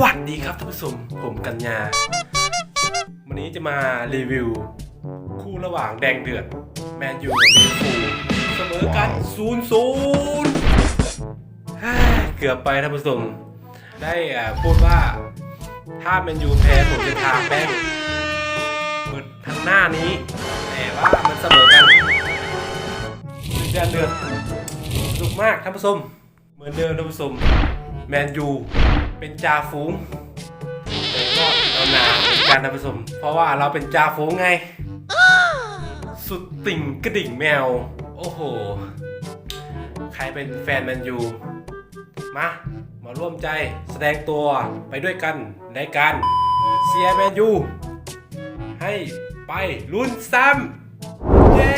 วัสดีครับท่านผู้ชมผมกัญญา วันนี้จะมารีวิว คู่ระหว่างแดงเดือด แมนยูกับลิเวอร์พูลเสมอกัน0ูนย์ศูนย์เกือบไปท่านผู้ชมได้อ่าพูดว่าถ้าแมนยูแพ้ผมจะทาแป้งเปิดทางหน้านี้ แต่ว่ามันเสมอกันเดือดเดือดสุกมากท่านผู้ชมเหมือนเดิมท่านผู้ชม แมนยูเป็นจ่าฝูงแต่ก็เอาหนาเหมือนกันท่านผู้ชมเพราะว่าเราเป็นจ่าฝูงไง สุดติ่งกระดิ่งแมว โอ้โห ใครเป็นแฟนแมนยู มา มาร่วมใจแสดงตัวไปด้วยกันในการเชียร์แมนยู ให้ไปลุ้นซ้ำเย้